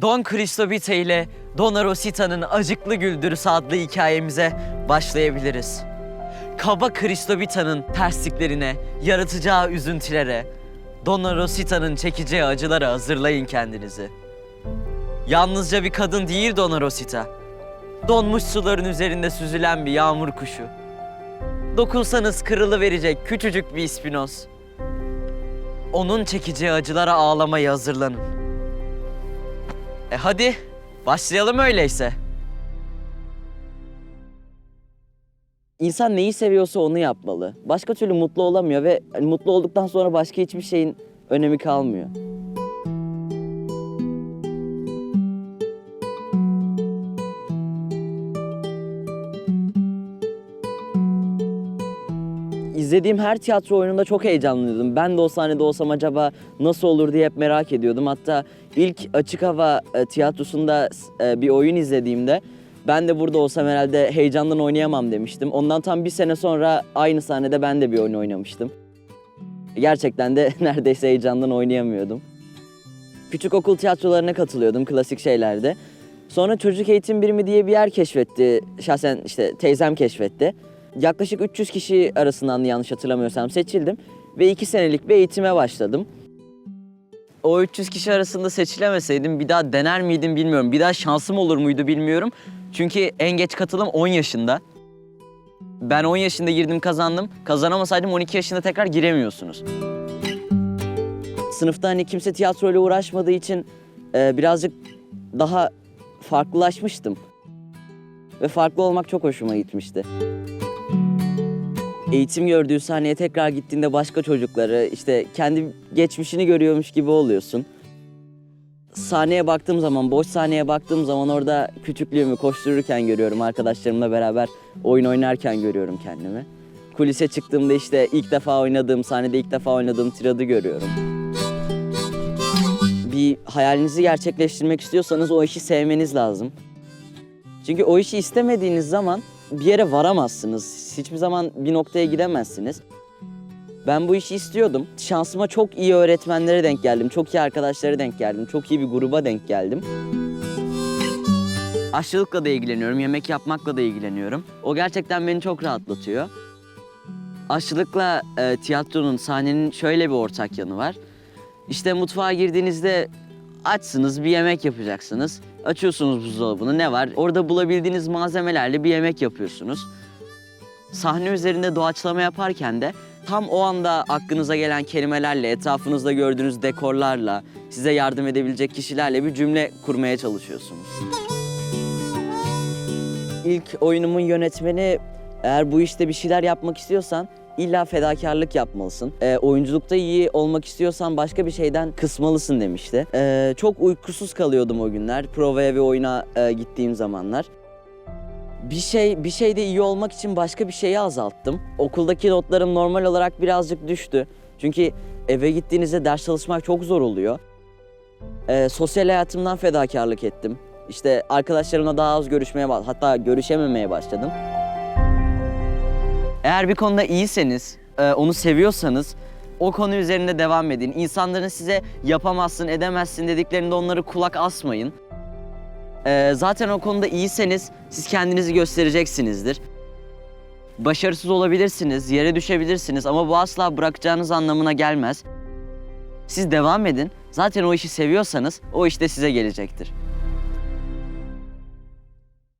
Don Cristobite ile Donna Rosita'nın Acıklı Güldürüs adlı hikayemize başlayabiliriz. Kaba Cristobita'nın tersliklerine, yaratacağı üzüntülere, Donna Rosita'nın çekeceği acılara hazırlayın kendinizi. Yalnızca bir kadın değil Donna Rosita. Donmuş suların üzerinde süzülen bir yağmur kuşu. Dokunsanız kırılıverecek küçücük bir ispinoz. Onun çekeceği acılara ağlamaya hazırlanın. E hadi başlayalım öyleyse. İnsan neyi seviyorsa onu yapmalı. Başka türlü mutlu olamıyor ve hani mutlu olduktan sonra başka hiçbir şeyin önemi kalmıyor. İzlediğim her tiyatro oyununda çok heyecanlıydım. Ben de o sahnede olsam acaba nasıl olur diye hep merak ediyordum. Hatta ilk açık hava e, tiyatrosunda e, bir oyun izlediğimde ben de burada olsam herhalde heyecandan oynayamam demiştim. Ondan tam bir sene sonra aynı sahnede ben de bir oyun oynamıştım. Gerçekten de neredeyse heyecandan oynayamıyordum. Küçük okul tiyatrolarına katılıyordum klasik şeylerde. Sonra çocuk eğitim birimi diye bir yer keşfetti. Şahsen işte teyzem keşfetti. Yaklaşık 300 kişi arasından yanlış hatırlamıyorsam seçildim. Ve 2 senelik bir eğitime başladım. O 300 kişi arasında seçilemeseydim bir daha dener miydim bilmiyorum. Bir daha şansım olur muydu bilmiyorum. Çünkü en geç katılım 10 yaşında. Ben 10 yaşında girdim kazandım. Kazanamasaydım 12 yaşında tekrar giremiyorsunuz. Sınıfta hani kimse tiyatroyla uğraşmadığı için e, birazcık daha farklılaşmıştım. Ve farklı olmak çok hoşuma gitmişti. Eğitim gördüğü sahneye tekrar gittiğinde başka çocukları, işte kendi geçmişini görüyormuş gibi oluyorsun. Sahneye baktığım zaman, boş sahneye baktığım zaman orada küçüklüğümü koştururken görüyorum. Arkadaşlarımla beraber oyun oynarken görüyorum kendimi. Kulise çıktığımda işte ilk defa oynadığım, sahnede ilk defa oynadığım tiradı görüyorum. Bir hayalinizi gerçekleştirmek istiyorsanız o işi sevmeniz lazım. Çünkü o işi istemediğiniz zaman bir yere varamazsınız. Hiçbir zaman bir noktaya gidemezsiniz. Ben bu işi istiyordum. Şansıma çok iyi öğretmenlere denk geldim. Çok iyi arkadaşlara denk geldim. Çok iyi bir gruba denk geldim. Aşçılıkla da ilgileniyorum, yemek yapmakla da ilgileniyorum. O gerçekten beni çok rahatlatıyor. Aşçılıkla e, tiyatronun, sahnenin şöyle bir ortak yanı var. İşte mutfağa girdiğinizde açsınız, bir yemek yapacaksınız. Açıyorsunuz buzdolabını, ne var? Orada bulabildiğiniz malzemelerle bir yemek yapıyorsunuz. Sahne üzerinde doğaçlama yaparken de tam o anda aklınıza gelen kelimelerle, etrafınızda gördüğünüz dekorlarla, size yardım edebilecek kişilerle bir cümle kurmaya çalışıyorsunuz. İlk oyunumun yönetmeni eğer bu işte bir şeyler yapmak istiyorsan illa fedakarlık yapmalısın. Ee, oyunculukta iyi olmak istiyorsan başka bir şeyden kısmalısın demişti. Ee, çok uykusuz kalıyordum o günler provaya ve oyuna e, gittiğim zamanlar. Bir şey bir şeyde iyi olmak için başka bir şeyi azalttım. Okuldaki notlarım normal olarak birazcık düştü. Çünkü eve gittiğinizde ders çalışmak çok zor oluyor. Ee, sosyal hayatımdan fedakarlık ettim. İşte arkadaşlarımla daha az görüşmeye hatta görüşememeye başladım. Eğer bir konuda iyiseniz, e, onu seviyorsanız o konu üzerinde devam edin. İnsanların size yapamazsın, edemezsin dediklerinde onları kulak asmayın. E, zaten o konuda iyiseniz siz kendinizi göstereceksinizdir. Başarısız olabilirsiniz, yere düşebilirsiniz ama bu asla bırakacağınız anlamına gelmez. Siz devam edin. Zaten o işi seviyorsanız o iş de size gelecektir.